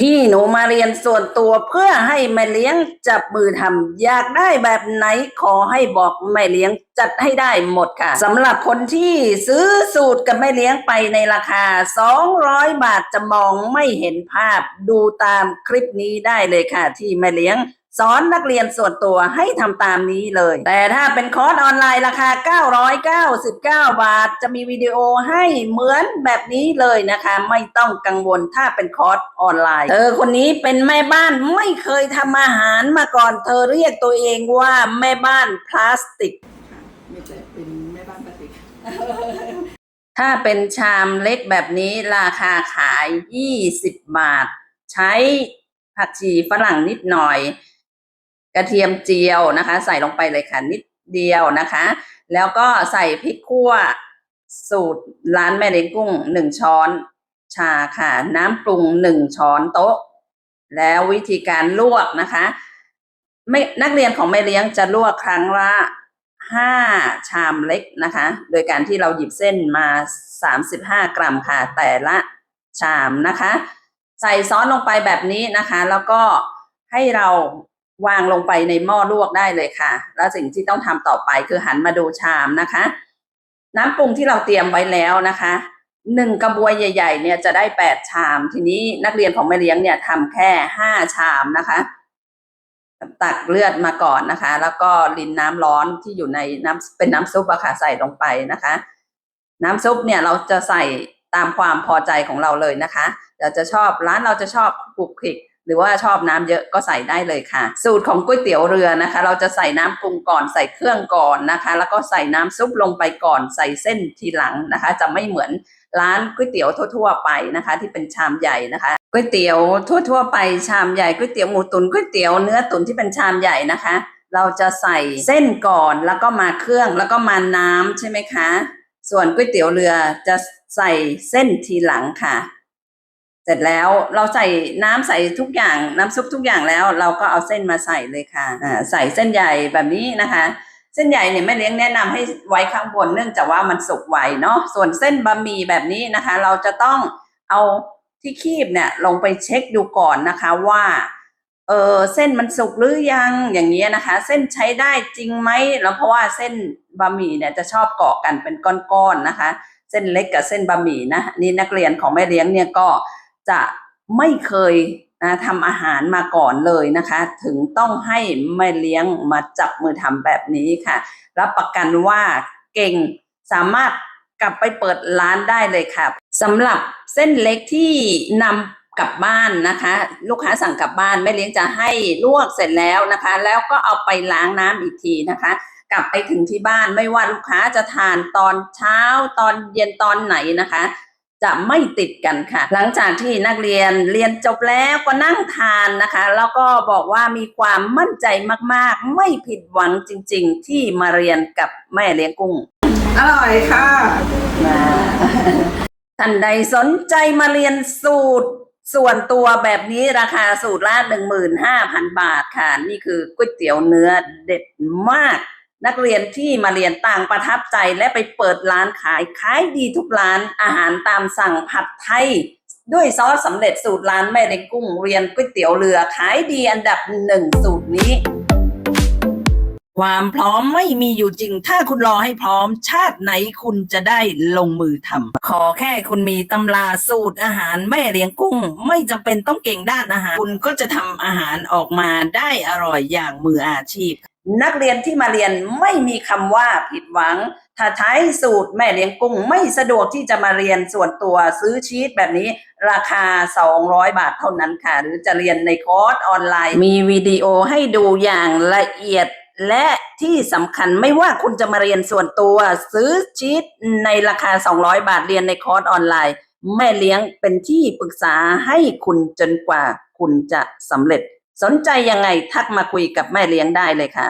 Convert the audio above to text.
ที่หนูมาเรียนส่วนตัวเพื่อให้แม่เลี้ยงจับมือทำอยากได้แบบไหนขอให้บอกแม่เลี้ยงจัดให้ได้หมดค่ะสำหรับคนที่ซื้อสูตรกับแม่เลี้ยงไปในราคา 200 บาทจะมองไม่เห็นภาพดูตามคลิปนี้ได้เลยค่ะ ที่แม่เลี้ยง สอนนักเรียนส่วนตัวให้ทำตามนี้เลย แต่ถ้าเป็นคอร์สออนไลน์ราคา 999 บาท จะมีวิดีโอให้เหมือนแบบนี้เลยนะคะ ไม่ต้องกังวลถ้าเป็นคอร์สออนไลน์เธอคนนี้เป็นแม่บ้านไม่เคยทำอาหารมาก่อน เธอเรียกตัวเองว่าแม่บ้านพลาสติกมีแต่เป็นแม่บ้านปฏิกถ้าเป็นชามเล็กแบบนี้ราคาขาย 20 บาท ใช้ผักชีฝรั่งนิดหน่อย กระเทียมเจียวนะคะ ใส่ลงไปเลยค่ะนิดเดียวนะคะ แล้วก็ใส่พริกขั่วสูตรร้านแม่เล้งกุ้งหนึ่งช้อนชาค่ะ น้ำปรุงหนึ่งช้อนโต๊ะ แล้ววิธีการลวกนะคะ ไม่นักเรียนของแม่เลี้ยงจะลวกครั้งละห้าชามเล็กนะคะ โดยการที่เราหยิบเส้นมาสามสิบห้ากรัมค่ะ แต่ละชามนะคะ ใส่ซอสลงไปแบบนี้นะคะ แล้วก็ให้เรา วางลงไปในหม้อลวกได้เลยค่ะ แล้วสิ่งที่ต้องทำต่อไปคือหันมาดูชามนะคะ น้ำปรุงที่เราเตรียมไว้แล้วนะคะหนึ่งกระบวยใหญ่ ๆ เนี่ยจะได้แปดชาม ทีนี้นักเรียนของแม่เลี้ยงเนี่ยทำแค่ห้าชามนะคะ ตักเลือดมาก่อนนะคะ แล้วก็รินน้ำร้อนที่อยู่ในน้ำเป็นน้ำซุปอะค่ะใส่ลงไปนะคะ น้ำซุปเนี่ยเราจะใส่ตามความพอใจของเราเลยนะคะเราจะชอบร้านเราจะชอบคลุกคลิก รือว่าชอบน้ำเยอะก็ใส่ได้เลยค่ะ สูตรของก๋วยเตี๋ยวเรือนะคะ เราจะใส่น้ำปรุงก่อนใส่เครื่องก่อนนะคะ แล้วก็ใส่น้ำซุปลงไปก่อนใส่เส้นทีหลังนะคะ จะไม่เหมือนร้านก๋วยเตี๋ยวทั่ว ๆ ไปนะคะ ที่เป็นชามใหญ่นะคะก๋วยเตี๋ยวทั่ว ๆ ไปชามใหญ่ก๋วยเตี๋ยวหมูตุ๋นก๋วยเตี๋ยวเนื้อตุ๋นที่เป็นชามใหญ่นะคะ เราจะใส่เส้นก่อนแล้วก็มาเครื่องแล้วก็มาน้ำใช่ไหมคะ ส่วนก๋วยเตี๋ยวเรือจะใส่เส้นทีหลังค่ะ เสร็จแล้วเราใส่น้ำใส่ทุกอย่างน้ำซุปทุกอย่างแล้ว เราก็เอาเส้นมาใส่เลยค่ะอ่าใส่เส้นใหญ่แบบนี้นะคะ เส้นใหญ่เนี่ยแม่เลี้ยงแนะนำให้ไว้ข้างบนเนื่องจากว่ามันสุกไวเนาะส่วนเส้นบะหมี่แบบนี้นะคะ เราจะต้องเอาที่คีบเนี่ยลงไปเช็คดูก่อนนะคะว่าเออเส้นมันสุกหรือยังอย่างเงี้ยนะคะ เส้นใช้ได้จริงไหมแล้วเพราะว่าเส้นบะหมี่เนี่ยจะชอบเกาะกันเป็นก้อนๆนะคะ เส้นเล็กกับเส้นบะหมี่นะนี่นักเรียนของแม่เลี้ยงเนี่ยก็ จะไม่เคยนะทำอาหารมาก่อนเลยนะคะ ถึงต้องให้แม่เลี้ยงมาจับมือทำแบบนี้ค่ะ รับประกันว่าเก่งสามารถกลับไปเปิดร้านได้เลยค่ะสำหรับเส้นเล็กที่นำกลับบ้านนะคะ ลูกค้าสั่งกลับบ้านแม่เลี้ยงจะให้ลวกเสร็จแล้วนะคะ แล้วก็เอาไปล้างน้ำอีกทีนะคะ กลับไปถึงที่บ้านไม่ว่าลูกค้าจะทานตอนเช้าตอนเย็นตอนไหนนะคะ จะไม่ติดกันค่ะ หลังจากที่นักเรียนเรียนจบแล้วก็นั่งทานนะคะ แล้วก็บอกว่ามีความมั่นใจมากๆ ไม่ผิดหวังจริง ๆ ที่มาเรียนกับแม่เลี้ยงกุ้ง อร่อยค่ะมาท่านใดสนใจมาเรียนสูตรส่วนตัวแบบนี้ราคาสูตรละหนึ่งหมื่นห้าพันบาทค่ะ นี่คือก๋วยเตี๋ยวเนื้อเด็ดมาก นักเรียนที่มาเรียนต่างประทับใจและไปเปิดร้านขายขายดีทุกร้านอาหารตามสั่งผัดไทย ด้วยซอสสำเร็จสูตรร้านแม่เล็กกุ้งเรียนก๋วยเตี๋ยวเรือขายดีอันดับหนึ่งสูตรนี้ ความพร้อมไม่มีอยู่จริง ถ้าคุณรอให้พร้อม ชาติไหนคุณจะได้ลงมือทำขอแค่คุณมีตำราสูตรอาหารแม่เลี้ยงกุ้ง ไม่จำเป็นต้องเก่งด้านอาหาร คุณก็จะทำอาหารออกมาได้อร่อยอย่างมืออาชีพ นักเรียนที่มาเรียนไม่มีคำว่าผิดหวัง ถ้าใช้สูตรแม่เลี้ยงกุ้งไม่สะดวกที่จะมาเรียนส่วนตัวซื้อชีตแบบนี้ ราคา 200 บาทเท่านั้นค่ะ หรือจะเรียนในคอร์สออนไลน์ มีวิดีโอให้ดูอย่างละเอียดและที่สำคัญไม่ว่าคุณจะมาเรียนส่วนตัว ซื้อชีตในราคา 200 บาทเรียนในคอร์สออนไลน์ แม่เลี้ยงเป็นที่ปรึกษาให้คุณจนกว่าคุณจะสำเร็จ สนใจยังไงทักมาคุยกับแม่เลี้ยงได้เลยค่ะ